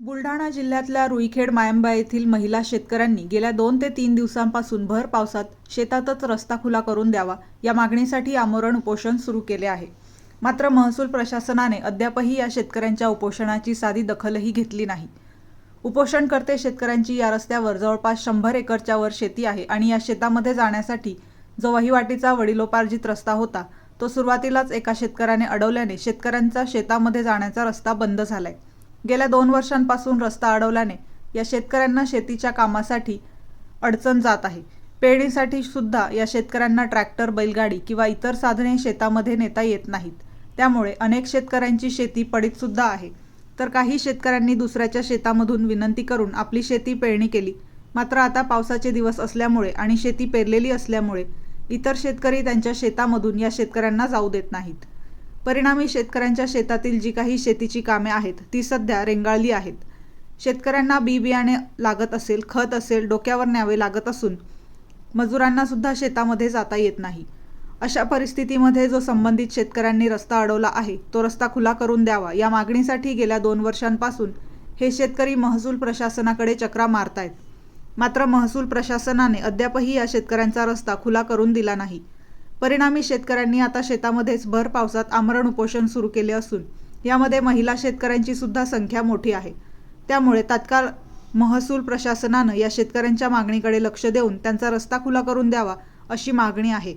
बुलढाणा जिल्ह्यातल्या रुईखेड मायंबा येथील महिला शेतकऱ्यांनी गेल्या दोन ते तीन दिवसांपासून भर पावसात शेतातच रस्ता खुला करून द्यावा या मागणीसाठी आमरण उपोषण सुरू केले आहे. मात्र महसूल प्रशासनाने अद्यापही या शेतकऱ्यांच्या उपोषणाची साधी दखलही घेतली नाही. उपोषणकर्ते शेतकऱ्यांची या रस्त्यावर जवळपास शंभर एकरच्या वर शेती आहे आणि या शेतामध्ये जाण्यासाठी जो वहिवाटीचा वडिलोपार्जित रस्ता होता तो सुरुवातीलाच एका शेतकऱ्याने अडवल्याने शेतकऱ्यांचा शेतामध्ये जाण्याचा रस्ता बंद झालाय. गेल्या दोन वर्षांपासून रस्ता अडवल्याने या शेतकऱ्यांना शेतीच्या कामासाठी अडचण जात आहे. पेरणीसाठी सुद्धा या शेतकऱ्यांना ट्रॅक्टर बैलगाडी किंवा इतर साधने शेतामध्ये नेता येत नाहीत. त्यामुळे अनेक शेतकऱ्यांची शेती पडीतसुद्धा आहे. तर काही शेतकऱ्यांनी दुसऱ्याच्या शेतामधून विनंती करून आपली शेती पेरणी केली. मात्र आता पावसाचे दिवस असल्यामुळे आणि शेती पेरलेली असल्यामुळे इतर शेतकरी त्यांच्या शेतामधून या शेतकऱ्यांना जाऊ देत नाहीत. परिणामी शेतकऱ्यांच्या शेतातील जी काही शेतीची कामे आहेत ती सध्या रेंगाळली आहेत. शेतकऱ्यांना बी बियाणे लागत असेल खत असेल डोक्यावर न्यावे लागत असून मजुरांना सुद्धा शेतामध्ये जाता येत नाही. अशा परिस्थितीमध्ये जो संबंधित शेतकऱ्यांनी रस्ता अडवला आहे तो रस्ता खुला करून द्यावा. या मागणीसाठी गेल्या दोन वर्षांपासून हे शेतकरी महसूल प्रशासनाकडे चक्रा मारतायत. मात्र महसूल प्रशासनाने अद्यापही या शेतकऱ्यांचा रस्ता खुला करून दिला नाही. परिणामी शेतकऱ्यांनी आता शेतामध्येच भर पावसात आमरण उपोषण सुरू केले असून यामध्ये महिला शेतकऱ्यांची सुद्धा संख्या मोठी आहे. त्यामुळे तात्काळ महसूल प्रशासनानं या शेतकऱ्यांच्या मागणीकडे लक्ष देऊन त्यांचा रस्ता खुला करून द्यावा अशी मागणी आहे.